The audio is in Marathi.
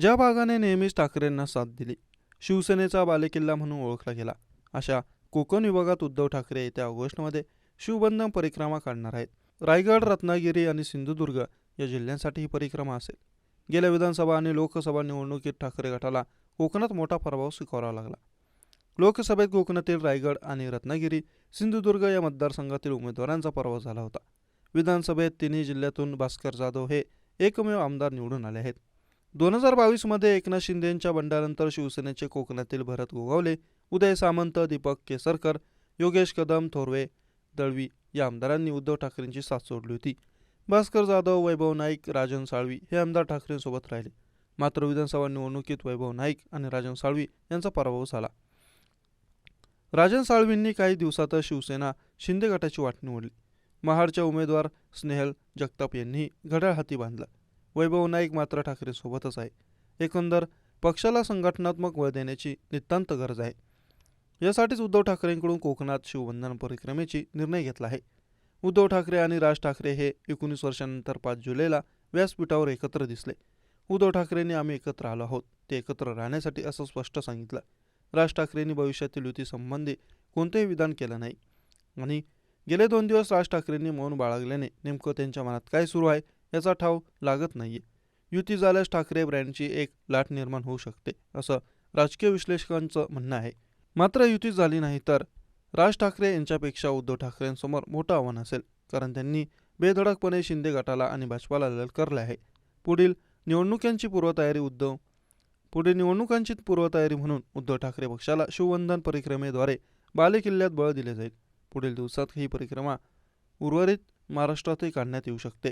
ज्या भागाने नेहमीच ठाकरेंना साथ दिली शिवसेनेचा बालेकिल्ला म्हणून ओळखला गेला अशा कोकण विभागात उद्धव ठाकरे येत्या ऑगस्टमध्ये शिवबंधन परिक्रमा काढणार आहेत. रायगड रत्नागिरी आणि सिंधुदुर्ग या जिल्ह्यांसाठी ही परिक्रमा असेल. गेल्या विधानसभा आणि लोकसभा निवडणुकीत ठाकरे गटाला कोकणात मोठा प्रभाव स्वीकारावा लागला. लोकसभेत कोकणातील रायगड आणि रत्नागिरी सिंधुदुर्ग या मतदारसंघातील उमेदवारांचा पराभव झाला होता. विधानसभेत तिन्ही जिल्ह्यातून भास्कर जाधव हे एकमेव आमदार निवडून आले आहेत. दोन हजार बावीसमध्ये एकनाथ शिंदेंच्या बंडानंतर शिवसेनेचे कोकणातील भरत गोगावले उदय सामंत दीपक केसरकर योगेश कदम थोरवे दळवी या आमदारांनी उद्धव ठाकरेंची साथ सोडली होती. भास्कर जाधव वैभव नाईक राजन साळवी हे आमदार ठाकरेंसोबत राहिले. मात्र विधानसभा निवडणुकीत वैभव नाईक आणि राजन साळवी यांचा पराभव झाला. राजन साळवींनी काही दिवसातच शिवसेना शिंदे गटाची वाट निवडली. महाडच्या उमेदवार स्नेहल जगताप यांनी घड्याळ हाती बांधलं. वैभव नाईक मात्र ठाकरेंसोबतच आहे. एकंदर पक्षाला संघटनात्मक बळ देण्याची नितांत गरज आहे. यासाठीच उद्धव ठाकरेंकडून कोकणात शिवबंधन परिक्रमेची निर्णय घेतला आहे. उद्धव ठाकरे आणि राज ठाकरे हे एकोणीस वर्षानंतर पाच जुलैला व्यासपीठावर एकत्र दिसले. उद्धव ठाकरेंनी आम्ही एकत्र आलो आहोत ते एकत्र राहण्यासाठी असं स्पष्ट सांगितलं. राज ठाकरेंनी भविष्यातील युतीसंबंधी कोणतेही विधान केलं नाही. आणि गेले दोन दिवस राज ठाकरेंनी मौन बाळगल्याने नेमकं त्यांच्या मनात काय सुरू आहे याचा ठाव लागत नाहीये. युती झाल्यास ठाकरे ब्रँडची एक लाट निर्माण होऊ शकते असं राजकीय विश्लेषकांचं म्हणणं आहे. मात्र युती झाली नाही तर राज ठाकरे यांच्यापेक्षा उद्धव ठाकरेंसमोर मोठं आव्हान असेल कारण त्यांनी बेधडकपणे शिंदे गटाला आणि भाजपाला ललकारले आहे. पुढील निवडणुकांची पूर्वतयारी उद्धव पुढील निवडणुकांची पूर्वतयारी म्हणून उद्धव ठाकरे पक्षाला शिवबंधन परिक्रमेद्वारे बालेकिल्ल्यात बळ दिले जाईल. पुढील दिवसात ही परिक्रमा उर्वरित महाराष्ट्रातही काढण्यात येऊ शकते.